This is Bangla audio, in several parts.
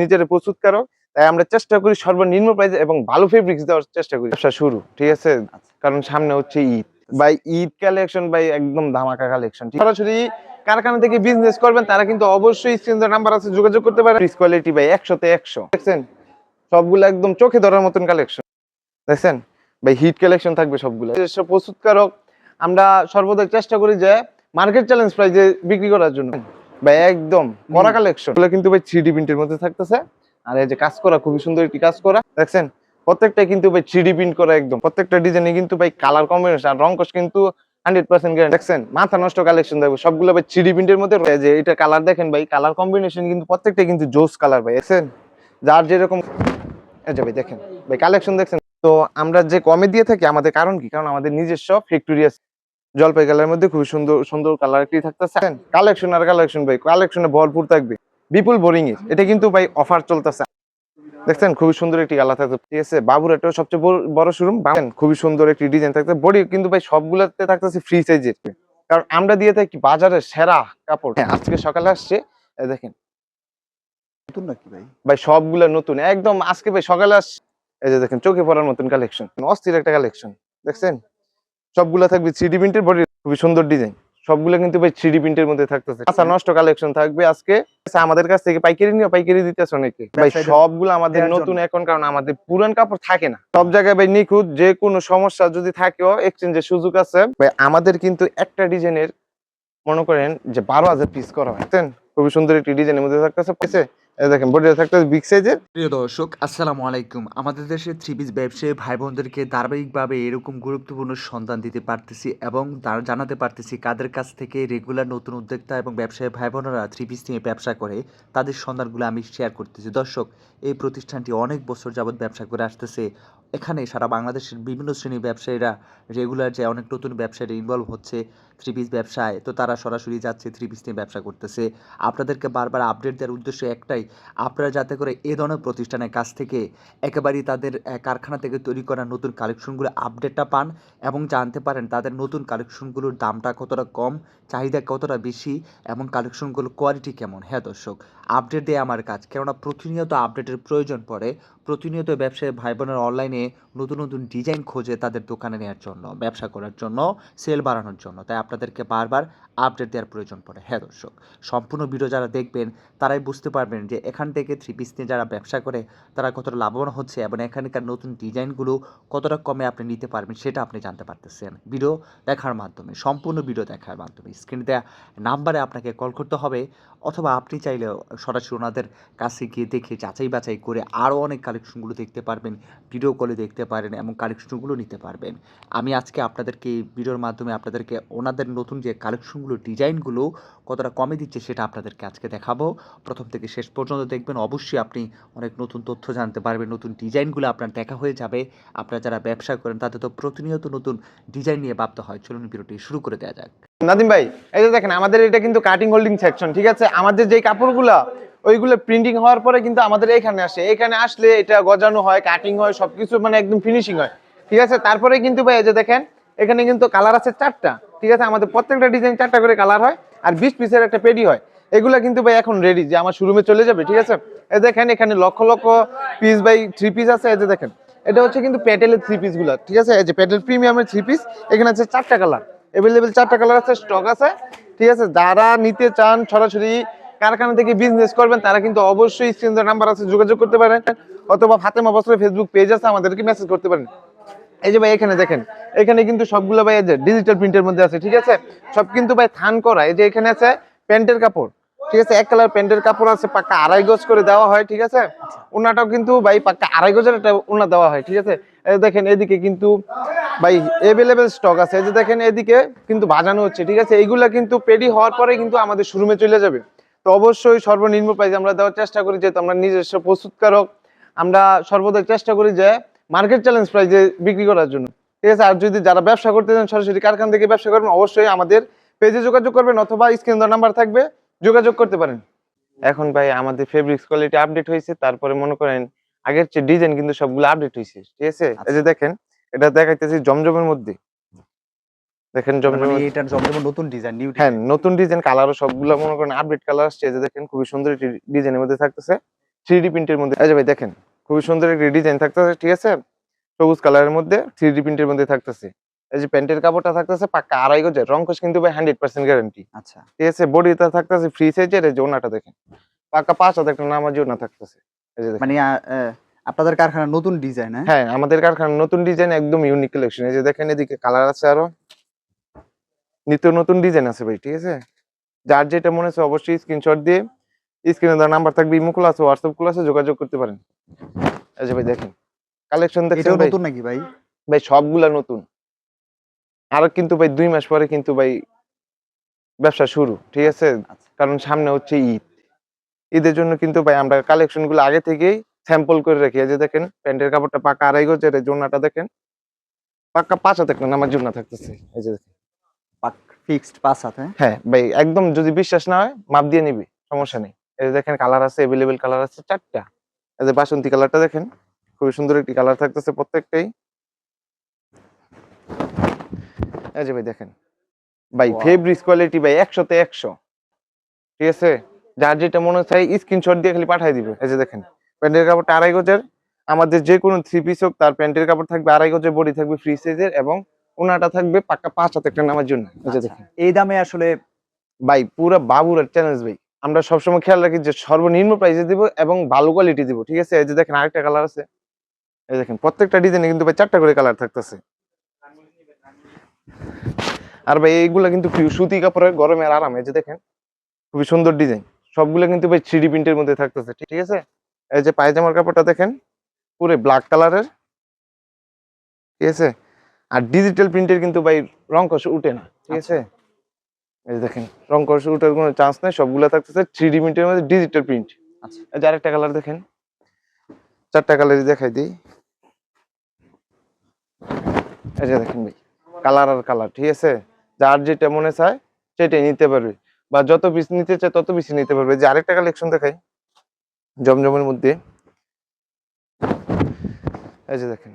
নিজের প্রস্তুতকারক তাই আমরা চেষ্টা করি সর্বনিম্ন প্রাইসে এবং ভালো ফেব্রিক্স দেওয়ার চেষ্টা করি। ব্যবসা শুরু, ঠিক আছে? কারণ সামনে হচ্ছে ঈদ। বাই ঈদ কালেকশন বাই একদম ধামাকা কালেকশন সরাসরি কারখানা থেকে বিজনেস করবেন, তারা কিন্তু অবশ্যই স্ক্রিন নাম্বার আছে, যোগাযোগ করতে পারেন। পারে কোয়ালিটি বাই একশোতে একশো, দেখছেন? সবগুলো একদম চোখে ধরার মতন কালেকশন দেখছেন? ভাই হিট কালেকশন থাকবে সবগুলো। প্রস্তুতকারক আমরা সর্বদা চেষ্টা করি যে মার্কেট চ্যালেঞ্জ প্রাইজে বিক্রি করার জন্য। ভাই একদম করা কালেকশন এগুলো কিন্তু ভাই থ্রি ডি প্রিন্টের মধ্যে থাকতেছে। আর এই যে কাজ করা খুবই সুন্দর একটি কাজ করা। দেখছেন? প্রত্যেকটা কিন্তু ভাই থ্রি ডি প্রিন্ট করা একদম। প্রত্যেকটা ডিজাইনে কিন্তু ভাই কালার কম্বিনেশন আর রংকশ কিন্তু হান্ড্রেড পার্সেন্ট গ্যারান্টি দেখছেন? মাথা নষ্ট কালেকশন দেখবে সবগুলো ভাই থ্রি ডি প্রিন্টের মধ্যে রয়েছে। এটা কালার দেখেন ভাই কালার কম্বিনেশন কিন্তু প্রত্যেকটা কিন্তু জোস কালার ভাই দেখছেন? যার যেরকম এই ভাই দেখেন ভাই কালেকশন দেখছেন? তো আমরা যে কমে দিয়ে থাকি আমাদের কারণ কি? কারণ আমাদের নিজস্ব ফ্যাক্টরি আছে। জলপাই কালারের মধ্যে খুবই সুন্দর সুন্দর কালার একটি থাকতেছে? কালেকশন আর কালেকশন ভাই কালেকশনে ভরপুর থাকবে। বিপুল বোরিং এর। এটা কিন্তু ভাই অফার চলতেছে। দেখছেন খুবই সুন্দর একটি কালার থাকছে ঠিক আছে বাবুর একটা সবচেয়ে বড়- শোরুম খুবই সুন্দর একটি ডিজাইন থাকতে বডি কিন্তু ভাই সবগুলোতে থাকতেছে ফ্রি সাইজের কারণ আমরা দিয়ে থাকি বাজারের সেরা কাপড়। হ্যাঁ আজকে সকালে আসছে দেখেন। নতুন নাকি ভাই? ভাই সবগুলা নতুন। একদম আজকে ভাই সকালে আস এই যে দেখেন চোখে পড়ার মতন কালেকশন অস্থির একটা কালেকশন দেখছেন? সবগুলা থাকবে থ্রি প্রিন্টের বডি খুবই সুন্দর ডিজাইন সবগুলো কিন্তু ভাই থ্রি প্রিন্টের মধ্যে থাকতেছে। আচ্ছা নষ্ট কালেকশন থাকবে আজকে। আচ্ছা, আমাদের কাছ থেকে পাইকারি নিয়ে পাইকারি দিতেছে অনেকে। ভাই সবগুলো আমাদের নতুন এখন কারণ আমাদের পুরান কাপড় থাকে না। সব জায়গায় ভাই নিখুঁত যে কোনো সমস্যা যদি থাকেও এক্সচেঞ্জের সুযোগ আছে। ভাই আমাদের কিন্তু একটা ডিজাইনের মনে করেন যে বারো হাজার পিস করা হয়। খুবই সুন্দর একটি ডিজাইনের মধ্যে থাকতেছে। দর্শক ভাই বোনদেরকে জানাতে পারতেছি কাদের কাছ থেকে রেগুলার নতুন উদ্যোক্তা এবং ব্যবসায়ী ভাই বোনেরা থ্রি ব্যবসা করে, তাদের আমি শেয়ার করতেছি। দর্শক, এই প্রতিষ্ঠানটি অনেক বছর যাবৎ ব্যবসা করে আসতেছে। এখানে সারা বাংলাদেশের বিভিন্ন শ্রেণির ব্যবসায়ীরা রেগুলার যে অনেক নতুন ব্যবসায়ীরা ইনভলভ হচ্ছে থ্রি পিস ব্যবসায়, তো তারা সরাসরি যাচ্ছে থ্রি পিস নিয়ে ব্যবসা করতেছে। আপনাদেরকে বারবার আপডেট দেওয়ার উদ্দেশ্য একটাই, আপনারা যাতে করে এ ধরনের প্রতিষ্ঠানের কাছ থেকে একেবারেই তাদের কারখানা থেকে তৈরি করা নতুন কালেকশনগুলো আপডেটটা পান এবং জানতে পারেন তাদের নতুন কালেকশনগুলোর দামটা কতটা কম, চাহিদা কতটা বেশি এবং কালেকশনগুলোর কোয়ালিটি কেমন। হ্যাঁ দর্শক আপডেট দেয় আমার কাজ। কেননা প্রতিনিয়ত আপডেটের প্রয়োজন পড়ে। প্রতিনিয়ত ব্যবসায়ী ভাই বোনের অনলাইনে নতুন নতুন ডিজাইন খোঁজে তাদের দোকানে নেওয়ার জন্য, ব্যবসা করার জন্য সেল বাড়ানোর জন্য। তাই আপনাদেরকে বারবার আপডেট দেওয়ার প্রয়োজন পড়ে। হ্যাঁ দর্শক, সম্পূর্ণ ভিডিও যারা দেখবেন, তারাই বুঝতে পারবেন যে এখান থেকে থ্রি পিস নিয়ে যারা ব্যবসা করে, তারা কতটা লাভবান হচ্ছে এবং এখানকার নতুন ডিজাইনগুলো কতটা কমে আপনি নিতে পারবেন সেটা আপনি জানতে পারতেছেন। ভিডিও দেখার মাধ্যমে, সম্পূর্ণ ভিডিও দেখার মাধ্যমে স্ক্রিনে দেওয়া নাম্বারে আপনাকে কল করতে হবে, অথবা আপনি চাইলে সরাসরি ওনাদের কাছে গিয়ে দেখে যাচাই বাছাই করে আরও অনেক কালেকশনগুলো দেখতে পারবেন ভিডিও কলে দেখতে পারেন এবং কালেকশনগুলো নিতে পারবেন। আমি আজকে আপনাদেরকে এই ভিডিওর মাধ্যমে আপনাদেরকে ওনাদের নতুন যে কালেকশনগুলো ডিজাইনগুলো কতটা কমে দিচ্ছে সেটা আপনাদেরকে আজকে দেখাবো। প্রথম থেকে শেষ পর্যন্ত দেখবেন অবশ্যই আপনি অনেক নতুন তথ্য জানতে পারবেন, নতুন ডিজাইনগুলো আপনার দেখা হয়ে যাবে। আপনারা যারা ব্যবসা করেন, তাদের তো প্রতিনিয়ত নতুন ডিজাইন নিয়ে ভাবতে হয়। চলুন ভিডিওটি শুরু করে দেওয়া যাক। নাদিম ভাই, এই যে দেখেন, আমাদের এটা কিন্তু কাটিং হোল্ডিং সেকশন ঠিক আছে? আমাদের যে কাপড়গুলা, ওইগুলো প্রিন্টিং হওয়ার পরে কিন্তু আমাদের এখানে আসে। এখানে আসলে এটা গজানো হয় কাটিং হয়, সবকিছু মানে একদম ফিনিশিং হয়, ঠিক আছে? তারপরে কিন্তু ভাই, এই যে দেখেন এখানে কিন্তু কালার আছে চারটা। ঠিক আছে? আমাদের প্রত্যেকটা ডিজাইন চারটা করে কালার হয় আর বিশ পিসের একটা পেডি হয়। এগুলা কিন্তু ভাই এখন রেডি যে আমার শোরুমে চলে যাবে, ঠিক আছে? এই দেখেন এখানে lakh lakh piece by three piece আছে, এই যে দেখেন। এটা হচ্ছে কিন্তু প্যাটেলের থ্রি পিসগুলা, ঠিক আছে? এই যে প্যাটেল প্রিমিয়ামের থ্রি পিস এখানে আছে চারটা কালার অ্যাভেলেবেল চারটা কালার আছে স্টক আছে, ঠিক আছে? যারা নিতে চান সরাসরি কারখানা থেকে বিজনেস করবেন, তারা কিন্তু অবশ্যই স্ক্রিন নাম্বার আছে, যোগাযোগ করতে পারেন। অথবা ফাতেমা বস্ত্রের ফেসবুক পেজ আছে, আমাদেরকে মেসেজ করতে পারেন। এই যে ভাই এখানে দেখেন এখানে কিন্তু সবগুলো ভাই যে ডিজিটাল প্রিন্টের মধ্যে আছে ঠিক আছে? সব কিন্তু ভাই থান করা এই যে এখানে আছে প্যান্টের কাপড় ঠিক আছে? এক কালার প্যান্টের কাপড় আছে পাক্কা আড়াই গজ করে দেওয়া হয় ঠিক আছে? ওনাটাও কিন্তু ভাই পাক্কা আড়াই গজের একটা ওনা দেওয়া হয় ঠিক আছে? দেখেন এদিকে কিন্তু ভাই এভেলেবেল স্টক আছে। যে দেখেন এদিকে কিন্তু বাজানো হচ্ছে ঠিক আছে? এইগুলা কিন্তু পেডি হওয়ার পরে কিন্তু আমাদের শোরুমে চলে যাবে। তো অবশ্যই সর্বনিম্ন প্রাইস আমরা দেওয়ার চেষ্টা করি যেহেতু আমরা নিজস্ব প্রস্তুতকারক আমরা সর্বদা চেষ্টা করি যে মার্কেট চ্যালেঞ্জ প্রাইজে বিক্রি করার জন্য। ঠিক আছে আর যদি যারা ব্যবসা করতে চান সরাসরি কারখানা থেকে ব্যবসা করবেন অবশ্যই আমাদের পেজে যোগাযোগ করবেন অথবা স্ক্রিন নাম্বার থাকবে যোগাযোগ করতে পারেন। এখন ভাই আমাদের ফেব্রিক্স কোয়ালিটি আপডেট হয়েছে তারপরে মনে করেন আগের চেয়ে ডিজাইন কিন্তু সবগুলো আপডেট হয়েছে ঠিক আছে? এই যে দেখেন এটা দেখাইতেছি জমজমের মধ্যে। দেখেন মানে জমজমের এটা জমজমের নতুন ডিজাইন নিউ হ্যাঁ নতুন ডিজাইন কালারও সবগুলো মনে করেন আপডেট কালার আসছে। এই যে দেখেন খুবই সুন্দর ডিজাইনের মধ্যে থাকতেছে। থ্রি ডি প্রিন্টের মধ্যে এই যে ভাই দেখেন খুবই সুন্দর একটা ডিজাইন থাকতেছে ঠিক আছে? সবুজ কালারের মধ্যে থ্রি ডি প্রিন্টের মধ্যে থাকতেছে। এই যে প্যান্টের কাপড়টা থাকতেছে পাক্কা আড়াই গজের রং কোশ কিন্তু ভাই হান্ড্রেড পার্সেন্ট গ্যারান্টি আচ্ছা। ঠিক আছে বডিটা থাকতেছে ফ্রি সাইজের এই যে ওনাটা দেখেন। পাক্কা পাঁচ হাজার একটা নামার জন্য থাকতেছে। মানে আপনাদের কারখানা নতুন ডিজাইন হ্যাঁ? হ্যাঁ আমাদের কারখানার নতুন ডিজাইন একদম ইউনিক কালেকশন এই যে দেখেন এদিকে কালার আছে আরও। নিত্য নতুন ডিজাইন আছে ভাই ঠিক আছে? যার যেটা মনে হচ্ছে অবশ্যই স্ক্রিনশট দিয়ে স্ক্রিনে দেওয়ার নাম্বার থাকবে ইমো খোলা আছে হোয়াটসঅ্যাপ খোলা আছে যোগাযোগ করতে পারেন। এই যে ভাই দেখেন। কালেকশন দেখছেন ভাই? নতুন নাকি ভাই? ভাই সবগুলা নতুন। আরও কিন্তু ভাই দুই মাস পরে কিন্তু ভাই ব্যবসা শুরু ঠিক আছে? আচ্ছা। কারণ সামনে হচ্ছে ঈদ। ঈদের জন্য কিন্তু ভাই আমরা কালেকশনগুলো আগে থেকেই স্যাম্পল করে রাখি। এই যে দেখেন প্যান্টের কাপড়টা পাকা আড়াই গজের এই জোনাটা দেখেন। পাকা পাঁচ একটা নামার জন্য থাকতেছে। এই যে দেখেন। পাক ফিক্সড পাঁচ হাত হ্যাঁ? হ্যাঁ ভাই একদম যদি বিশ্বাস না হয় মাপ দিয়ে নিবি সমস্যা নেই। এই যে দেখেন কালার আছে এভেলেবেল কালার আছে চারটা। এই যে বাসন্তী কালারটা দেখেন। খুবই সুন্দর একটি কালার থাকতেছে প্রত্যেকটাই। এই যে ভাই দেখেন। ভাই Wow. ফেব্রিক্স কোয়ালিটি ভাই একশোতে একশো। ঠিক আছে? যার যেটা মনে চাই স্ক্রিনশট দিয়ে খালি পাঠিয়ে দিবে। এই যে দেখেন প্যান্টের কাপড়টা আড়াই গজের। আমাদের যে কোনো থ্রি পিস হোক তার প্যান্টের কাপড় থাকবে আড়াই গজের বডি থাকবে ফ্রি সাইজের এবং ওনাটা থাকবে পাক্কা পাঁচ হাতে একটা নামার জন্য। এই যে আচ্ছা। দেখেন। এই দামে আসলে ভাই পুরো বাবুর চ্যালেঞ্জ ভাই। আমরা সবসময় খেয়াল রাখি যে সর্বনিম্ন প্রাইসে দিব এবং ভালো কোয়ালিটি দিব। ঠিক আছে? এই যে দেখেন আরেকটা কালার আছে। এই দেখেন প্রত্যেকটা ডিজাইনে কিন্তু ভাই চারটা করে কালার থাকতেছে। আর ভাই এইগুলা কিন্তু সুতি কাপড়ের গরমের আরাম এই যে দেখেন খুবই সুন্দর ডিজাইন। সবগুলো কিন্তু ভাই থ্রি প্রিন্টের মধ্যে থাকতেছে ঠিক আছে? এই যে পায়জামার কাপড়টা দেখেন পুরো ব্ল্যাক কালারের ঠিক আছে? আর ডিজিটাল প্রিন্টের কিন্তু ভাই রং কষ উঠে না ঠিক আছে? এই দেখেন রং কষ উঠার কোনো চান্স নেই সবগুলো থাকতেছে থ্রি ডি প্রিন্টের মধ্যে ডিজিটাল প্রিন্ট। আচ্ছা। এই যে আরেকটা কালার দেখেন চারটা কালারই দেখাই দিই। এই যে দেখেন ভাই কালার আর কালার ঠিক আছে? যার যেটা মনে চায় সেটাই নিতে পারবে। বা যত পিস নিতে চায় তত বেশি নিতে পারবে। যে আরেকটা কালেকশন দেখাই জমজমের মধ্যে। এই যে দেখেন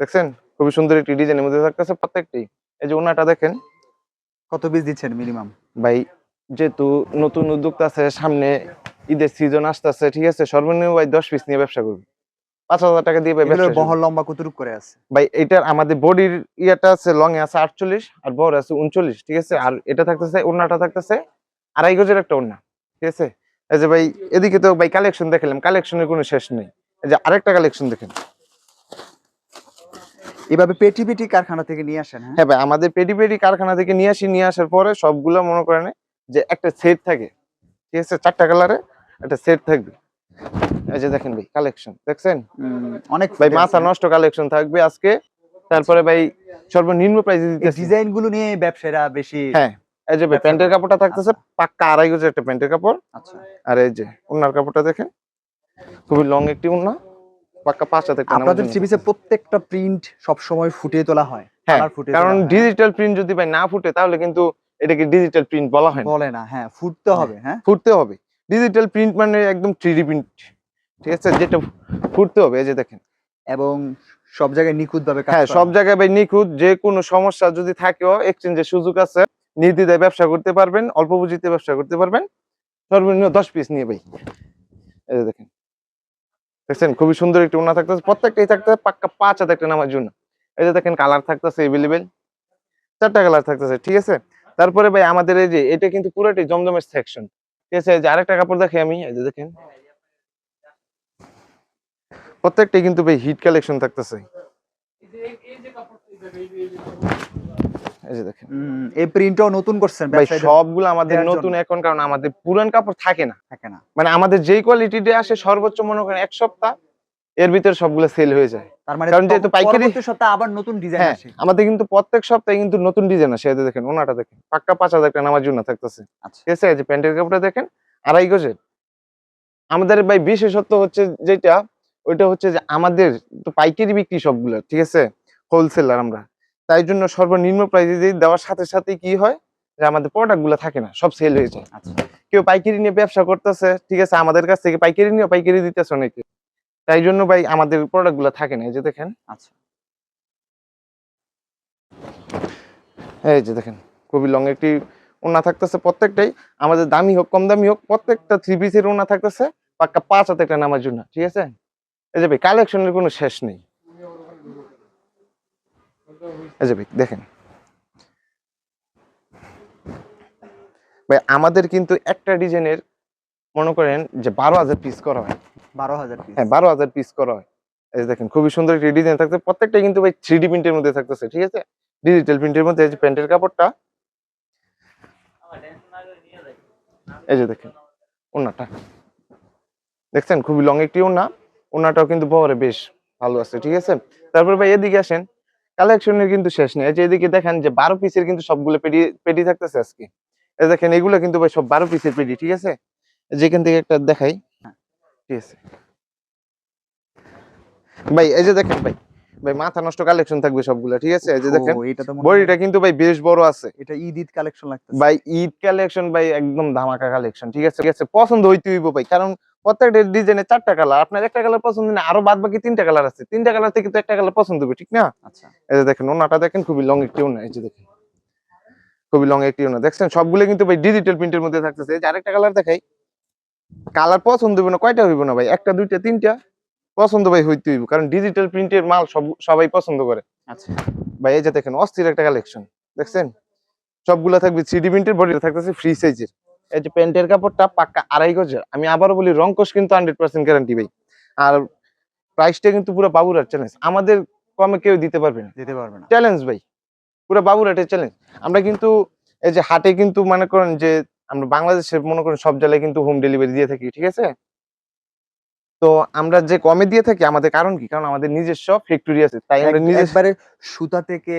দেখছেন? খুবই সুন্দর একটি ডিজাইনের মধ্যে থাকতেছে প্রত্যেকটি। এই যে ওনাটা দেখেন। কত পিস দিচ্ছেন মিনিমাম ভাই যেহেতু নতুন উদ্যোক্তা আছে সামনে ঈদের সিজন আসতেছে ঠিক আছে? সর্বনিম্ন ভাই দশ পিস নিয়ে ব্যবসা করবে। পাঁচ হাজার টাকা দিয়ে এগুলোর লম্বা কতটুক করে আছে? ভাই এটার আমাদের বডির ইয়েটা আছে লং এ আছে আটচল্লিশ আর বড় আছে উনচল্লিশ ঠিক আছে? আর এটা থাকতেছে ওড়নাটা থাকতেছে আড়াই গজের একটা ওড়না ঠিক আছে? এই যে ভাই এদিকে তো ভাই কালেকশন দেখালাম কালেকশনের কোনো শেষ নেই। এই যে আরেকটা কালেকশন দেখেন। এভাবে পেটি পেটি কারখানা থেকে নিয়ে আসেন হ্যাঁ? হ্যাঁ ভাই আমাদের পেডি পেডি কারখানা থেকে নিয়ে আসি নিয়ে আসার পরে সবগুলো মনে করেন যে একটা সেট থাকে ঠিক আছে? চারটা কালারে একটা সেট থাকবে। এই যে দেখেন ভাই কালেকশন দেখছেন? অনেক ভাই মাথা নষ্ট কালেকশন থাকবে আজকে। তারপরে ভাই সর্বনিম্ন প্রাইসে দিতেছি। ডিজাইনগুলো নিয়ে ব্যবসায়ীরা বেশি হ্যাঁ এই যে প্যান্টের কাপড়টা থাকতেছে পাক্কা আড়াই গজের একটা প্যান্টের কাপড়। আচ্ছা। আর এই যে উন্নার কাপড়টা দেখেন খুবই লং একটি উন্না পাক্কা পাঁচ হাতে আপনাদের। চিবিসে প্রত্যেকটা প্রিন্ট সব সময় ফুটিয়ে তোলা হয় হ্যাঁ কারণ ডিজিটাল প্রিন্ট যদি ভাই না ফুটে তাহলে কিন্তু এটাকে ডিজিটাল প্রিন্ট বলা হয় বলে না হ্যাঁ ফুটতে হবে হ্যাঁ। ফুটতে হবে। ডিজিটাল প্রিন্ট মানে একদম থ্রি প্রিন্ট ঠিক আছে? যেটা ফুটতে হবে এই যে দেখেন। এবং সব জায়গায় নিখুঁত ভাবে হ্যাঁ সব জায়গায় ভাই নিখুঁত যে কোনো সমস্যা যদি থাকেও এক্সচেঞ্জের সুযোগ আছে নির্দ্বিধায় ব্যবসা করতে পারবেন অল্প পুঁজিতে ব্যবসা করতে পারবেন। সর্বনিম্ন দশ পিস নিয়ে ভাই। এই যে দেখেন। দেখছেন? খুবই সুন্দর একটি ওনা থাকতেছে। প্রত্যেকটাই থাকতে পাক্কা পাঁচ হাতে একটা নামার জন্য। এই যে দেখেন কালার থাকতেছে এভেলেবেল চারটা কালার থাকতেছে ঠিক আছে? তারপরে ভাই আমাদের এই যে এটা কিন্তু পুরোটাই জমজমের সেকশন ঠিক আছে? এই যে আরেকটা কাপড় দেখে আমি এই যে দেখেন। প্রত্যেকটাই কিন্তু ভাই হিট কালেকশন থাকতেছে। দেখেন। এই প্রিন্টটাও নতুন করছেন ভাই সবগুলো আমাদের নতুন এখন কারণ আমাদের পুরান কাপড় থাকে না। থাকে না। মানে আমাদের যেই কোয়ালিটিতে আসে সর্বোচ্চ মনে করেন এক সপ্তাহ এর ভিতরে সবগুলো সেল হয়ে যায়। তার মানে কারণ যেহেতু পাইকারি- সপ্তাহে আবার নতুন ডিজাইন হ্যাঁ আসে। আমাদের কিন্তু প্রত্যেক সপ্তাহে কিন্তু নতুন ডিজাইন আসে। এই দেখেন ওনাটা দেখেন। পাক্কা পাঁচ হাজার টাকা নামার জন্য থাকতেছে। আচ্ছা। ঠিক আছে এই যে প্যান্টের কাপড়টা দেখেন আড়াই গজের। আমাদের ভাই বিশেষত্ব হচ্ছে যেটা ওইটা হচ্ছে যে আমাদের তো পাইকারি বিক্রি সবগুলো ঠিক আছে? হোলসেলার আমরা। তাই জন্য সর্বনিম্ন প্রাইসে দেওয়ার সাথে সাথে কি হয়? যে আমাদের প্রোডাক্টগুলো থাকে না সব সেল হয়ে যায়। আচ্ছা। কেউ পাইকারি নিয়ে ব্যবসা করতেছে ঠিক আছে? আমাদের কাছ থেকে পাইকারি নিয়ে পাইকারি দিতেছে অনেকে। তাই জন্য ভাই আমাদের প্রোডাক্টগুলো থাকে না। এই যে দেখেন। আচ্ছা। এই যে দেখেন খুবই লং একটি ওনা থাকতেছে প্রত্যেকটাই। আমাদের দামি হোক কম দামি হোক প্রত্যেকটা থ্রি পিসের ওনা থাকতেছে পাক্কা পাঁচ হাতে একটা নামার জন্য ঠিক আছে? এই যে ভাই কালেকশনের কোনো শেষ নেই। এই যে ভাই দেখেন। ভাই আমাদের কিন্তু একটা ডিজাইনের মনে করেন যে বারো হাজার পিস করা হয়। বারো হাজার পিস হ্যাঁ বারো হাজার পিস করা হয়। এই যে দেখেন খুবই সুন্দর একটি ডিজাইন থাকছে। প্রত্যেকটা কিন্তু ভাই থ্রি ডি প্রিন্টের মধ্যে থাকতেছে ঠিক আছে? ডিজিটাল প্রিন্টের মধ্যে এই যে প্যান্টের কাপড়টা। এই যে দেখেন ওনাটা দেখছেন? খুবই লং একটি ওনা ওনাটাও কিন্তু বহরে বেশ ভালো আছে ঠিক আছে? তারপর ভাই এদিকে আসেন কালেকশনের কিন্তু শেষ নেই। এই যে এদিকে দেখেন যে বারো পিসের কিন্তু সবগুলো পেডি পেডি থাকতেছে আজকে। দেখেন এগুলো কিন্তু ভাই সব বারো পিসের পেডি ঠিক আছে? যেখান থেকে একটা দেখাই। ঠিক আছে। ভাই এই যে দেখেন ভাই ভাই মাথা নষ্ট কালেকশন থাকবে সবগুলো ঠিক আছে? এই যে দেখেন বডিটা কিন্তু ভাই বেশ বড় আছে। এটা ঈদ ঈদ কালেকশন লাগতেছে। ভাই ঈদ কালেকশন ভাই একদম ধামাকা কালেকশন ঠিক আছে? ঠিক আছে পছন্দ হইতে হইব ভাই কারণ প্রত্যেকটা ডিজাইনে চারটা কালার আপনার একটা কালার পছন্দ না আরও বাদ বাকি তিনটা কালার আছে। তিনটা কালার থেকে তো একটা কালার পছন্দ হবে ঠিক না? আচ্ছা। এই যে দেখেন ওনাটা দেখেন খুবই লং একটি ওনা এই যে দেখেন। খুবই লং একটি ওনা। দেখছেন সবগুলো কিন্তু ভাই ডিজিটাল প্রিন্টের মধ্যে থাকতেছে। এই যে আরেকটা কালার দেখাই। কালার পছন্দ হইব না কয়টা হইব না ভাই? একটা দুইটা তিনটা পছন্দ ভাই হইতে হইব। কারণ ডিজিটাল প্রিন্টের মাল সব সবাই পছন্দ করে। আচ্ছা। ভাই এই যে দেখেন অস্থির একটা কালেকশন দেখছেন? সবগুলা থাকবে থ্রি প্রিন্টের বডি থাকতেছে ফ্রি সাইজের এই যে প্যান্টের কাপড়টা পাক্কা আড়াই গজের। আমি আবারও বলি রংকশ কিন্তু হান্ড্রেড পার্সেন্ট গ্যারান্টি ভাই। আর প্রাইসটা কিন্তু পুরো বাবুরার চ্যালেঞ্জ আমাদের কমে কেউ দিতে পারবে না। দিতে পারবে না। চ্যালেঞ্জ ভাই। পুরো বাবুরাটের চ্যালেঞ্জ আমরা কিন্তু এই যে হাটে কিন্তু মনে করেন যে আমরা বাংলাদেশে মনে করেন সব জেলায় কিন্তু হোম ডেলিভারি দিয়ে থাকি ঠিক আছে? তো আমরা যে কমে দিয়ে থাকি আমাদের কারণ কি? কারণ আমাদের নিজস্ব ফ্যাক্টরি আছে তাই আমরা নিজস্ব সুতা থেকে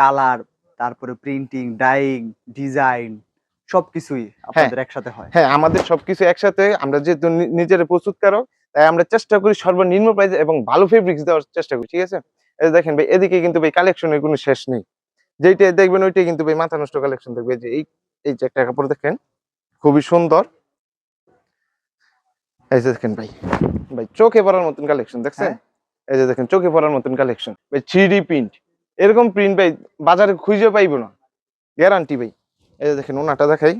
কালার তারপরে প্রিন্টিং ডাইং ডিজাইন সবকিছুই আপনাদের একসাথে হয়। হ্যাঁ আমাদের সবকিছু একসাথে আমরা যেহেতু নিজেরা প্রস্তুতকারক তাই আমরা চেষ্টা করি সর্বনিম্ন প্রাইসে এবং ভালো ফেব্রিক্স দেওয়ার চেষ্টা করি ঠিক আছে? দেখেন ভাই এদিকে কিন্তু ভাই কালেকশনের কোনো শেষ নেই। যেইটা দেখবেন ওইটাই কিন্তু ভাই মাথা নষ্ট কালেকশন এই যে এই এই যে একটা কাপড় দেখেন খুবই সুন্দর। এই যে দেখেন ভাই ভাই চোখে পড়ার মতন কালেকশন দেখছেন? হ্যাঁ। এই যে দেখেন চোখে পড়ার মতন কালেকশন ভাই থ্রি প্রিন্ট এরকম প্রিন্ট ভাই বাজারে খুঁজে পাইবো না। গ্যারান্টি ভাই। এই যে দেখেন ওনাটা দেখাই।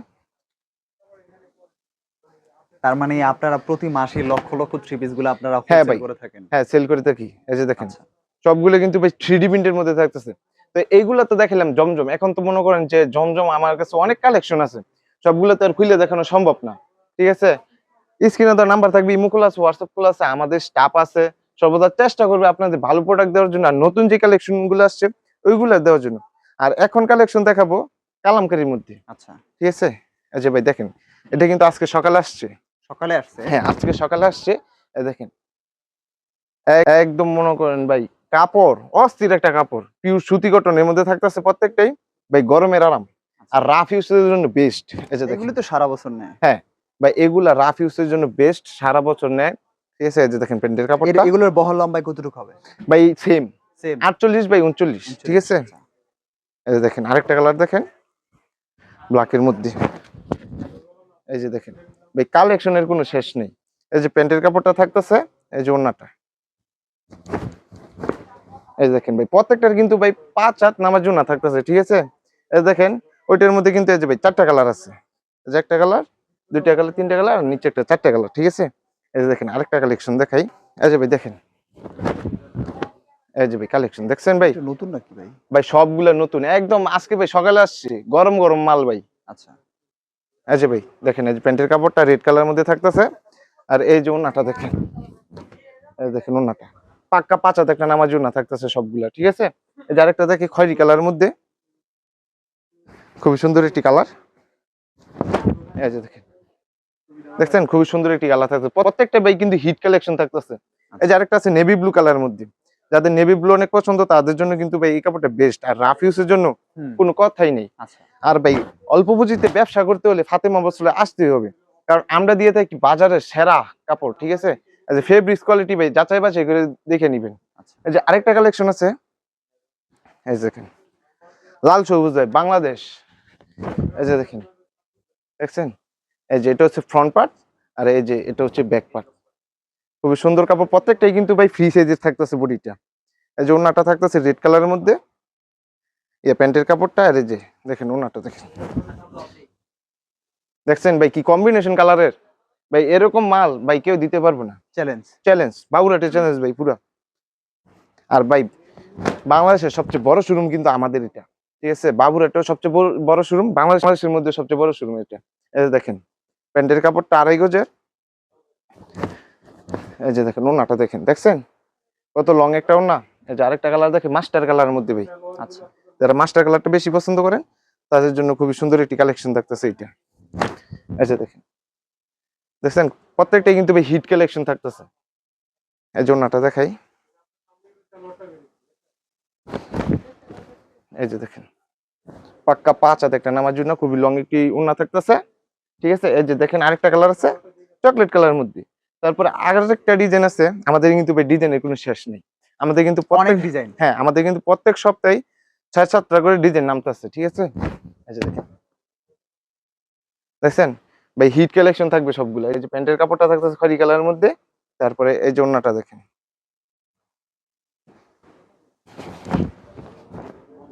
তার মানে আপনারা প্রতি মাসে লক্ষ লক্ষ থ্রি পিসগুলো আপনারা হ্যাঁ ভাই। করে থাকেন? হ্যাঁ সেল করে থাকি। এই যে দেখেন আচ্ছা। সবগুলো কিন্তু ভাই থ্রি প্রিন্টের মধ্যে থাকতেছে। তো এইগুলা তো দেখালাম জমজম। এখন তো মনে করেন যে জমজম আমার কাছে অনেক কালেকশন আছে। সবগুলো তো আর খুলে দেখানো সম্ভব না। ঠিক আছে? স্ক্রিনে তো নাম্বার থাকবে ইমো খোলা আছে হোয়াটসঅ্যাপ খোলা আছে আমাদের স্টাফ আছে। সর্বদা চেষ্টা করবে আপনাদের ভালো প্রোডাক্ট দেওয়ার জন্য আর নতুন যে কালেকশনগুলো আসছে ওইগুলো দেওয়ার জন্য। আর এখন কালেকশন দেখাবো। কালামকারির মধ্যে। আচ্ছা। ঠিক আছে? এই যে ভাই দেখেন এটা কিন্তু আজকে সকালে আসছে। সকালে আসছে? হ্যাঁ আজকে সকালে আসছে। এই দেখেন। একদম মনে করেন ভাই কাপড় অস্থির একটা কাপড়। পিওর সুতি কটনের মধ্যে থাকতেছে প্রত্যেকটাই। ভাই গরমের আরাম। আর রাফ ইউজের জন্য বেস্ট এই এগুলো তো সারা বছর নেয়। হ্যাঁ ভাই এগুলা রাফ ইউজের জন্য বেস্ট সারা বছর নেয়। ঠিক আছে? এই যে দেখেন প্যান্টের কাপড়টা। এগুলোর বহল লম্বায় কতটুকু হবে? ভাই সেম সেম আটচল্লিশ বাই উনচল্লিশ। ঠিক আছে? এই যে দেখেন আরেকটা কালার দেখেন। ব্ল্যাকের মধ্যে। এই যে দেখেন, ভাই কালেকশনের কোনো শেষ নেই। এই যে প্যান্টের কাপড়টা থাকতেছে, এই যে ওন্নাটা। এই দেখেন, ভাই, প্রত্যেকটার কিন্তু, ভাই, পাঁচ হাত নামার জন্য থাকতেছে, ঠিক আছে? এই দেখেন, ওইটার মধ্যে কিন্তু এই যে, ভাই, চারটা কালার আছে। এই যে একটা কালার, দুইটা কালার, তিনটা কালার, আর নিচে একটা চারটা কালার, ঠিক আছে? এই যে দেখেন, আরেকটা কালেকশন দেখাই। এই যে, ভাই, দেখেন। এই যে ভাই কালেকশন দেখছেন ভাই? নতুন নাকি ভাই? ভাই সবগুলা নতুন। একদম আজকে ভাই সকালে আসছে গরম গরম মাল ভাই। আচ্ছা। এই যে ভাই দেখেন এই যে প্যান্টের কাপড়টা রেড কালার মধ্যে থাকতেছে। আর এই যে ওনাটা দেখেন এই দেখেন ওনাটা পাক্কা পাঁচাতে একটা নামাজ ওনা থাকতেছে সবগুলা ঠিক আছে? এই যে আরেকটা দেখে খয়েরি কালারের মধ্যে। খুবই সুন্দর একটি কালার। এই যে দেখেন। দেখছেন? খুবই সুন্দর একটি কালার থাকছে প্রত্যেকটা বাই কিন্তু হিট কালেকশন থাকতেছে। এই যে আরেকটা আছে নেভি ব্লু কালার মধ্যে। যাদের নেভি ব্লু অনেক পছন্দ তাদের জন্য কিন্তু ভাই এই কাপড়টা বেস্ট আর রাফ ইউজের জন্য কোনো কথাই নেই। আচ্ছা। আর ভাই অল্প পুঁজিতে ব্যবসা করতে হলে ফাতেমা বসলে আসতেই হবে। কারণ আমরা দিয়ে থাকি বাজারের সেরা কাপড় ঠিক আছে? ফেব্রিক্স কোয়ালিটি ভাই যাচাই বাছাই করে দেখে নিবেন। আচ্ছা। এই যে আরেকটা কালেকশন আছে। এই দেখেন। লাল সবুজ ভাই বাংলাদেশ। এই যে দেখেন। দেখছেন? এই যে এটা হচ্ছে ফ্রন্ট পার্ট আর এই যে এটা হচ্ছে ব্যাক পার্ট খুবই সুন্দর কাপড়। প্রত্যেকটাই কিন্তু ভাই ফ্রি সাইজের থাকতেছে বডিটা। এই যে ওনাটা থাকতেছে রেড কালারের মধ্যে। ইয়ে প্যান্টের কাপড়টা আর এই যে দেখেন ওনাটা দেখেন। দেখছেন ভাই কি কম্বিনেশন কালারের ভাই এরকম মাল ভাই কেউ দিতে পারবে না। চ্যালেঞ্জ চ্যালেঞ্জ বাবুরাটের চ্যালেঞ্জ ভাই পুরা। আর ভাই বাংলাদেশের সবচেয়ে বড় শোরুম কিন্তু আমাদের এটা। ঠিক আছে? বাবুরাটের সবচেয়ে বড়- বড় শোরুম বাংলাদেশের মধ্যে সবচেয়ে বড় শোরুম এটা। এই দেখেন প্যান্টের কাপড়টা আড়াই গজের। এই যে দেখেন ওনাটা দেখেন দেখছেন? কত লং একটা ওনা এই যে আরেকটা কালার দেখেন মাস্টার কালারের মধ্যে ভাই। আচ্ছা। যারা মাস্টার কালারটা বেশি পছন্দ করেন তাদের জন্য খুবই সুন্দর একটি কালেকশন থাকতেছে এইটা। এই যে দেখেন। দেখছেন? প্রত্যেকটাই কিন্তু ভাই হিট কালেকশন থাকতেছে। এই জন্যটা দেখাই। এই যে দেখেন। পাক্কা পাঁচ হাত একটা নামার জন্য খুবই লং একটি উন্না থাকতেছে। ঠিক আছে? এই যে দেখেন আরেকটা কালার আছে চকলেট কালারের মধ্যে। তারপরে আরেকটা একটা ডিজাইন আছে আমাদের কিন্তু ভাই ডিজাইনের কোনো শেষ নেই। আমাদের কিন্তু অনেক প্রত্যেক ডিজাইন হ্যাঁ আমাদের কিন্তু প্রত্যেক সপ্তাহে ছয় সাতটা করে ডিজাইন নামতেছে ঠিক আছে? দেখছেন? ভাই হিট কালেকশন থাকবে সবগুলো। এই যে প্যান্টের কাপড়টা থাকতেছে খরি কালারের মধ্যে তারপরে এই যে ওড়নাটা দেখেন।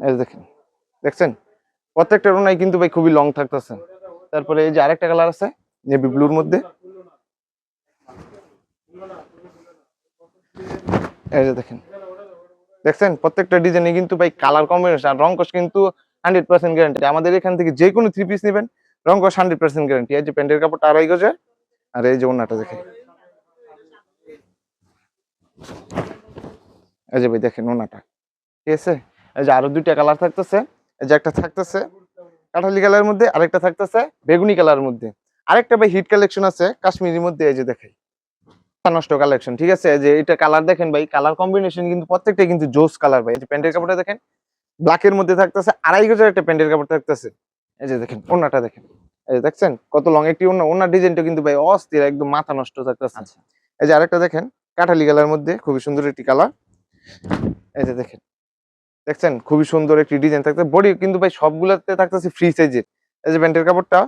এই দেখেন। দেখছেন? প্রত্যেকটা ওড়নাই কিন্তু ভাই খুবই লং থাকতেছে। তারপরে এই যে আরেকটা কালার আছে নেভি ব্লুর মধ্যে। দেখছেন? প্রত্যেকটা ডিজাইনে কিন্তু ভাই কালার কম্বিনেশন রং কস কিন্তু হান্ড্রেড পার্সেন্ট গ্যারান্টি আমাদের এখান থেকে যে কোনো থ্রি পিস নেবেন, রং কস হান্ড্রেড পার্সেন্ট গ্যারান্টি এই যে প্যান্টের কাপড়টা আড়াই গজের আর এই যে ওনাটা দেখেন। এই যে ভাই দেখেন ওনাটা ঠিক আছে? এই যে আরও দুইটা কালার থাকতেছে। এই যে একটা থাকতেছে কাঠালি কালারের মধ্যে, আরেকটা থাকতেছে বেগুনি কালারের মধ্যে। আরেকটা ভাই হিট কালেকশন আছে কাশ্মীরের মধ্যে, এই যে দেখাই নষ্ট কালেকশন ঠিক আছে? যে এটা কালার দেখেন ভাই কালার কম্বিনেশন কিন্তু প্রত্যেকটা কিন্তু জোস কালার ভাই। এই যে প্যান্টের কাপড়টা দেখেন ব্ল্যাকের মধ্যে থাকতেছে আড়াই গজের একটা প্যান্টের কাপড় থাকতেছে। এই যে দেখেন ওনাটা দেখেন। এই যে দেখছেন কত লং একটি ওনা ওনার ডিজাইনটা কিন্তু ভাই অস্থির একদম মাথা নষ্ট থাকতেছে। আচ্ছা। এই যে আরেকটা দেখেন কাঠালি কালার মধ্যে খুবই সুন্দর একটি কালার এই যে দেখেন দেখছেন খুবই সুন্দর একটি ডিজাইন থাকতে বডি কিন্তু ভাই সবগুলাতে থাকতেছে ফ্রি সাইজের এই যে প্যান্টের কাপড়টা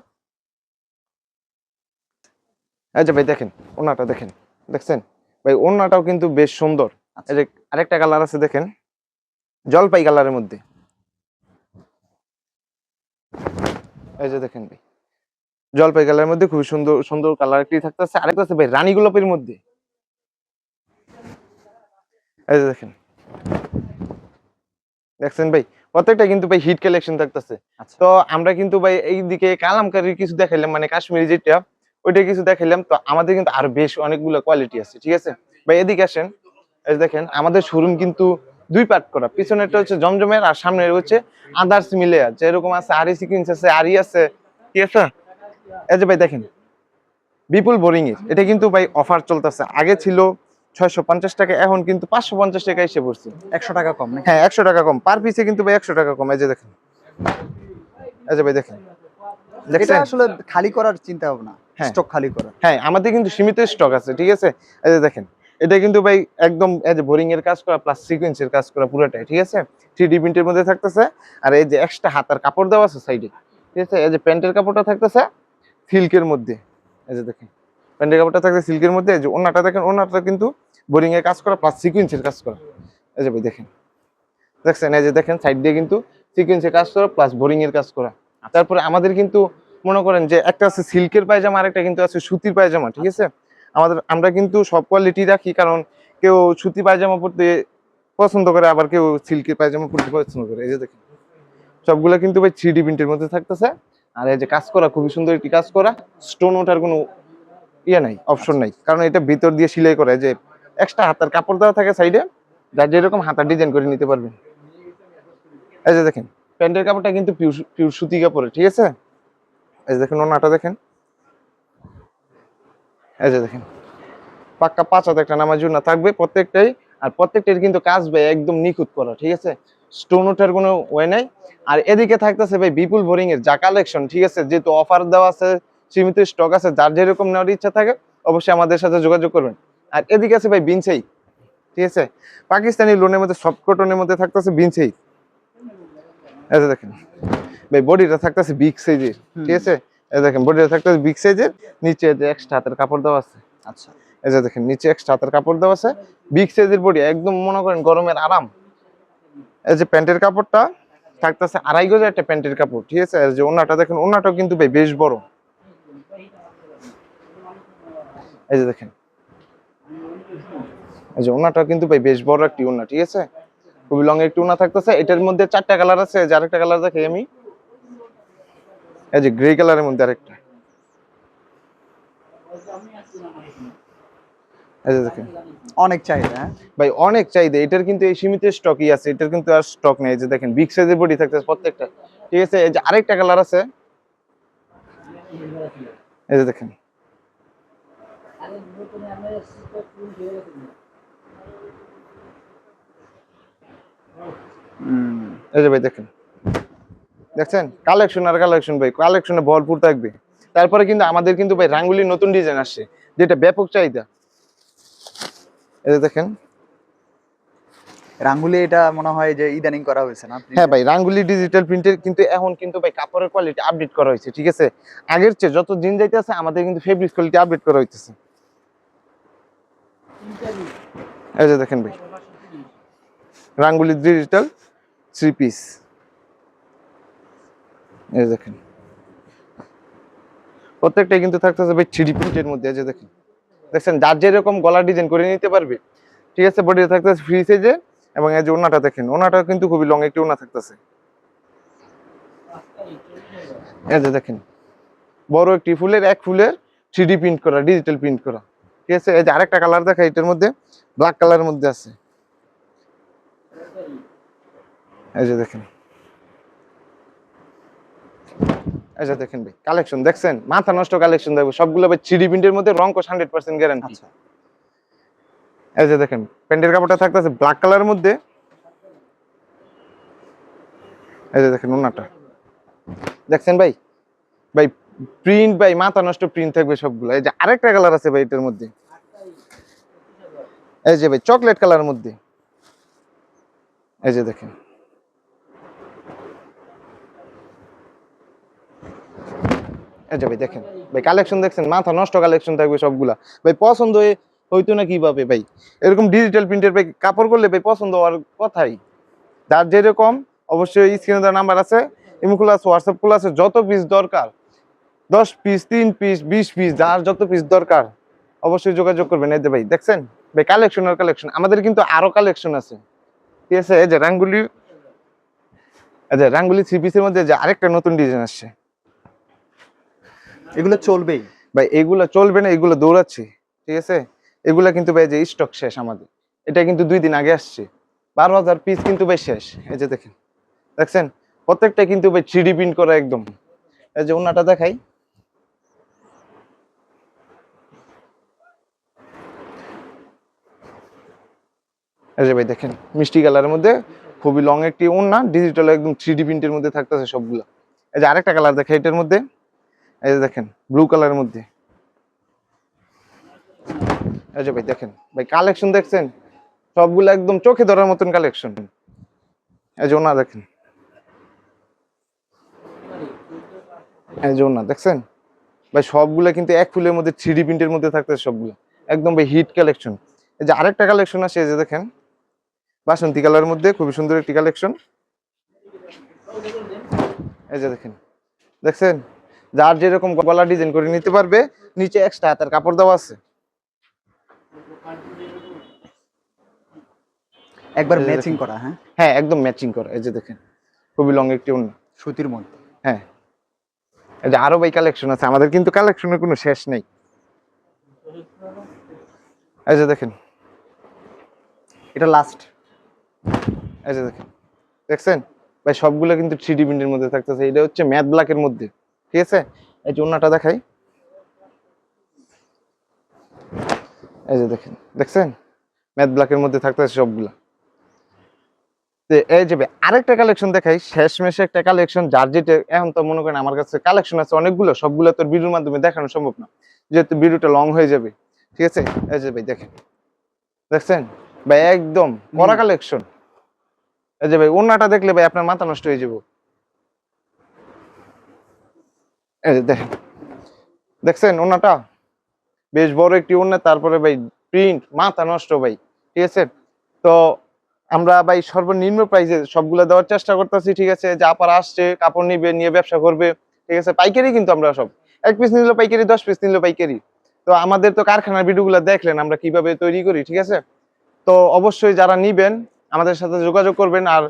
এই যে ভাই দেখেন ওনাটা দেখেন। দেখছেন? ভাই ওনাটাও কিন্তু বেশ সুন্দর। যে আরেকটা কালার আছে দেখেন। জলপাই কালারের মধ্যে। এই যে দেখেন ভাই জলপাই কালারের মধ্যে খুবই সুন্দর সুন্দর কালার একটি থাকতেছে। আরেকটা আছে ভাই রানী গোলাপের মধ্যে। এই যে দেখেন। দেখছেন ভাই প্রত্যেকটা কিন্তু ভাই হিট কালেকশন থাকতেছে। আচ্ছা। তো আমরা কিন্তু ভাই এইদিকে কালামকারীর কিছু দেখাইলাম মানে কাশ্মীরি যেটা ওইটা কিছু দেখাইলাম। তো আমাদের কিন্তু আরও বেশ অনেকগুলো কোয়ালিটি আছে ঠিক আছে? ভাই এদিকে আসেন। এই দেখেন আমাদের শোরুম কিন্তু দুই পার্ট করা। পিছনেরটা হচ্ছে জমজমের আর সামনের হচ্ছে আদার্স মিলে আছে। এরকম আছে আরি সিকুয়েন্স আছে আরি আছে ঠিক আছে? এই যে ভাই দেখেন বিপুল বোরিং এর। এটা কিন্তু ভাই অফার চলতেছে। আগে ছিল ছয়শো পঞ্চাশ টাকা এখন কিন্তু পাঁচশো পঞ্চাশ টাকা এসে পড়ছে। একশো টাকা কম হ্যাঁ একশো টাকা কম। পার পিসে কিন্তু ভাই একশো টাকা কম। এই যে দেখেন। এই যে ভাই দেখেন। আসলে খালি করার চিন্তা ভাবনা। স্টক খালি করা। হ্যাঁ আমাদের কিন্তু সীমিত স্টক আছে ঠিক আছে? এই যে দেখেন এটা কিন্তু ভাই একদম যে বোরিং এর কাজ করা প্লাস সিকোয়েন্সের কাজ করা পুরোটাই ঠিক আছে? থ্রি ডি প্রিন্টের মধ্যে থাকতেছে আর এই যে এক্সট্রা হাতার কাপড় দেওয়া আছে সাইডে ঠিক আছে? এই যে প্যান্টের কাপড়টা থাকতেছে সিল্কের মধ্যে এই যে দেখেন প্যান্টের কাপড়টা থাকছে সিল্কের মধ্যে এই যে ওনাটা দেখেন ওনাটা কিন্তু বোরিং এর কাজ করা প্লাস সিকোয়েন্সের কাজ করা এই যে ভাই দেখেন দেখছেন? এই যে দেখেন সাইড দিয়ে কিন্তু সিকোয়েন্সের কাজ করা প্লাস বোরিং এর কাজ করা তারপরে আমাদের কিন্তু মনে করেন যে একটা আছে সিল্কের পায়জামা আর একটা কিন্তু আছে সুতির পায়জামা, ঠিক আছে? আমাদের, আমরা কিন্তু সব কোয়ালিটি রাখি, কারণ কেউ সুতি পায়জামা পরতে পছন্দ করে, আবার কেউ সিল্কের পায়জামা পরতে পছন্দ করে। এই যে দেখেন, সবগুলো কিন্তু ভাই থ্রি ডি প্রিন্টের মধ্যে থাকতেছে। আর এই যে কাজ করা, খুবই সুন্দর একটি কাজ করা স্টোন ওঠার কোনো ইয়ে নাই অপশন নাই। কারণ এটা ভিতর দিয়ে সেলাই করা যে এক্সট্রা হাতার কাপড় দেওয়া থাকে সাইডে যার যেরকম হাতার ডিজাইন করে নিতে পারবেন। এই যে দেখেন, প্যান্টের কাপড়টা কিন্তু পিওর পিওর সুতি কাপড়ের, ঠিক আছে? এই যে দেখেন ওনাটা দেখেন। এই যে দেখেন। পাক্কা পাঁচ হাত একটা নামার জন্য থাকবে প্রত্যেকটাই, আর প্রত্যেকটার কিন্তু কাজ ভাই একদম নিখুঁত করা, ঠিক আছে? স্টোন ওঠার কোনো ওয়ে নাই। আর এদিকে থাকতেছে ভাই বিপুল বোরিং এর, যা কালেকশন ঠিক আছে? যেহেতু অফার দেওয়া আছে, সীমিত স্টক আছে, যার যেরকম নেওয়ার ইচ্ছা থাকে, অবশ্যই আমাদের সাথে যোগাযোগ করবেন। আর এদিকে আছে ভাই বিনসেই, ঠিক আছে? পাকিস্তানি লোনের মধ্যে সফট কটনের মধ্যে থাকতেছে বিনসেই। এই দেখেন। ভাই বডিটা থাকতেছে বিগ সাইজের ঠিক আছে? এই দেখেন বডিটা থাকতেছে বিগ সাইজের নিচে যে এক্সট্রা হাতের কাপড় দেওয়া আছে। আচ্ছা। এই যে দেখেন নিচে এক্সট্রা হাতের কাপড় দেওয়া আছে। বিগ সাইজের বডি একদম মনে করেন গরমের আরাম। এই যে প্যান্টের কাপড়টা থাকতেছে আড়াই গজের একটা প্যান্টের কাপড় ঠিক আছে? যে ওনাটা দেখেন ওনাটাও কিন্তু ভাই বেশ বড়। এই যে দেখেন। এই যে ওনাটা কিন্তু ভাই বেশ বড় একটি ওনা ঠিক আছে? খুবই লং একটি ওনা থাকতেছে। এটার মধ্যে চারটা কালার আছে যে আরেকটা কালার দেখাই আমি। এই যে গ্রে কালারের মধ্যে আরেকটা। এই যে দেখেন। অনেক চাহিদা হ্যাঁ? ভাই অনেক চাহিদা। এটার কিন্তু এই সীমিত স্টকই আছে। এটার কিন্তু আর স্টক নেই। যে দেখেন বিগ সাইজের বডি থাকতেছে প্রত্যেকটা। ঠিক আছে? এই যে আরেকটা কালার আছে। এই যে দেখেন। হুম। এই যে ভাই দেখেন। দেখছেন? কালেকশন আর কালেকশন ভাই কালেকশনে ভরপুর থাকবে। তারপরে কিন্তু আমাদের কিন্তু ভাই রাঙ্গুলির নতুন ডিজাইন আসছে যেটা ব্যাপক চাহিদা। যে দেখেন। রাঙ্গুলি এটা মনে হয় যে ইদানিং করা হয়েছে না? হ্যাঁ ভাই রাঙ্গুলি ডিজিটাল প্রিন্টের কিন্তু এখন কিন্তু ভাই কাপড়ের কোয়ালিটি আপডেট করা হয়েছে ঠিক আছে? আগের চেয়ে যত দিন যাইতেছে আমাদের কিন্তু ফেব্রিক কোয়ালিটি আপডেট করা হইতেছে। এই যে দেখেন ভাই রাঙ্গুলি ডিজিটাল থ্রি পিস এই দেখেন। প্রত্যেকটাই কিন্তু থাকতেছে ভাই থ্রি প্রিন্টের মধ্যে, এই যে দেখেন। দেখছেন? যার যেরকম গলা ডিজাইন করে নিতে পারবে, ঠিক আছে? বডিতে থাকতেছে ফ্রি সাইজে এবং এই যে ওনাটা দেখেন ওনাটা কিন্তু খুবই লং একটি ওনা থাকতেছে। এই যে দেখেন, বড় একটি ফুলের, এক ফুলের থ্রি প্রিন্ট করা ডিজিটাল প্রিন্ট করা, ঠিক আছে? এই যে আরেকটা কালার দেখা এটার মধ্যে ব্ল্যাক কালারের মধ্যে আছে। এই যে দেখেন। এই যে দেখেন ভাই কালেকশন দেখছেন? মাথা নষ্ট কালেকশন দেখব। সবগুলো ভাই থ্রি প্রিন্টের মধ্যে রং কোশ হান্ড্রেড পার্সেন্ট গ্যারান্টি আচ্ছা। এই যে দেখেন প্যান্টের কাপড়টা থাকতেছে ব্ল্যাক কালারের মধ্যে। এই যে দেখেন ওনাটা। দেখছেন ভাই? ভাই প্রিন্ট ভাই মাথা নষ্ট প্রিন্ট থাকবে সবগুলো। এই যে আরেকটা কালার আছে ভাই এটার মধ্যে। এই যে ভাই চকলেট কালারের মধ্যে। এই যে দেখেন। এই যে ভাই, দেখেন। ভাই কালেকশন দেখছেন? মাথা নষ্ট কালেকশন থাকবে সবগুলা। ভাই, পছন্দ হয়ে হইতো না কীভাবে, ভাই? এরকম ডিজিটাল প্রিন্টের ভাই, কাপড় করলে, ভাই, পছন্দ হওয়ার কথাই। যার যেরকম, অবশ্যই স্ক্রিনে দেওয়ার নাম্বার আছে ইমুকুল আছে হোয়াটসঅ্যাপ কুল আছে, যত পিস দরকার, দশ পিস তিন পিস বিশ পিস যার যত পিস দরকার, অবশ্যই যোগাযোগ করবেন। এই যে ভাই, দেখছেন? ভাই কালেকশন আর কালেকশন আমাদের কিন্তু আরও কালেকশন আছে। ঠিক আছে? এই যে, রাঙ্গুলি, এই যে, রাঙ্গুলি থ্রি পিসের মধ্যে যে আরেকটা নতুন ডিজাইন আসছে। এগুলো চলবেই। ভাই, এগুলো চলবে না, এগুলো দৌড়াচ্ছে, ঠিক আছে? এগুলা কিন্তু ভাই যে স্টক শেষ আমাদের। এটা কিন্তু দুই দিন আগে আসছে। বারো হাজার পিস কিন্তু ভাই শেষ, এই যে দেখেন। দেখছেন? প্রত্যেকটা কিন্তু ভাই থ্রি প্রিন্ট করা একদম। এই যে ওনাটা দেখাই। যে ভাই দেখেন, মিষ্টি কালারের মধ্যে খুবই লং একটি ওনা ডিজিটাল একদম থ্রি প্রিন্টের মধ্যে থাকতেছে সবগুলো। এই যে আরেকটা কালার দেখে এটার মধ্যে। এই যে দেখেন ব্লু কালারের মধ্যে। এই যে ভাই, দেখেন, ভাই কালেকশন দেখছেন? সবগুলো একদম চোখে ধরার মতন কালেকশন এই যে ওনা দেখেন। এই যে ওনা, দেখছেন? ভাই, সবগুলো কিন্তু এক ফুলের মধ্যে থ্রি প্রিন্টের মধ্যে থাকতেছে সবগুলো। একদম ভাই হিট কালেকশন এই যে আরেকটা কালেকশন আছে, এই যে দেখেন। বাসন্তী কালারের মধ্যে খুবই সুন্দর একটি কালেকশন এই যে দেখেন। দেখছেন? যার যেরকম গলা ডিজাইন করে নিতে পারবে নিচে এক্সট্রা হাতের কাপড় দেওয়া আছে। একবার ম্যাচিং করা হ্যাঁ? হ্যাঁ একদম ম্যাচিং করা এই যে দেখেন। খুবই লং একটি অন্য সুতির মধ্যে। হ্যাঁ। এই যে আরও ভাই কালেকশন আছে আমাদের কিন্তু কালেকশনের কোনো শেষ নেই। এই যে দেখেন। এটা লাস্ট এই যে দেখেন। দেখছেন? ভাই সবগুলো কিন্তু থ্রি ডি প্রিন্টের মধ্যে থাকতেছে। এটা হচ্ছে ম্যাথ ব্ল্যাকের মধ্যে। ঠিক আছে? এই যে অন্যটা দেখাই। এই যে দেখেন দেখছেন? ম্যাথ ব্ল্যাকের মধ্যে থাকতেছে সবগুলা। এই যে ভাই, আরেকটা কালেকশন দেখাই শেষ মেশে একটা কালেকশন যার যেটা এখন তো মনে করেন আমার কাছে কালেকশন আছে অনেকগুলো সবগুলো তোর ভিডিওর মাধ্যমে দেখানো সম্ভব না। যেহেতু ভিডিওটা লং হয়ে যাবে ঠিক আছে? এই যে ভাই দেখেন। দেখছেন? ভাই একদম কড়া কালেকশন। এই যে ভাই ওন্নাটা দেখলে ভাই আপনার মাথা নষ্ট হয়ে যাব। দেখছেন ওন্নাটা বেশ বড় একটি ওন্না তারপরে ভাই প্রিন্ট মাথা নষ্ট ভাই, ঠিক আছে? তো আমরা ভাই সর্বনিম্ন প্রাইসে সবগুলো দেওয়ার চেষ্টা করতেছি, ঠিক আছে? যা পারা আসছে, কাপড় নিবে, নিয়ে ব্যবসা করবে, ঠিক আছে? পাইকারি কিন্তু আমরা সব। এক পিস নিল পাইকারি, দশ পিস নিল পাইকারি। তো আমাদের তো কারখানার ভিডিওগুলো দেখলেন, আমরা কীভাবে তৈরি করি, ঠিক আছে? তো অবশ্যই যারা নিবেন, আমাদের সাথে যোগাযোগ করবেন, আর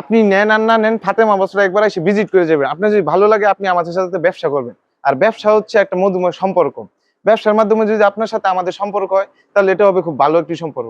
আপনি নেন আর না নেন, ফাতেমা বছর একবার এসে ভিজিট করে যাবেন। আপনার যদি ভালো লাগে, আপনি আমাদের সাথে ব্যবসা করবেন। আর ব্যবসা হচ্ছে একটা মধুময় সম্পর্ক। ব্যবসার মাধ্যমে যদি আপনার সাথে আমাদের সম্পর্ক হয়, তাহলে এটা হবে খুব ভালো একটি সম্পর্ক।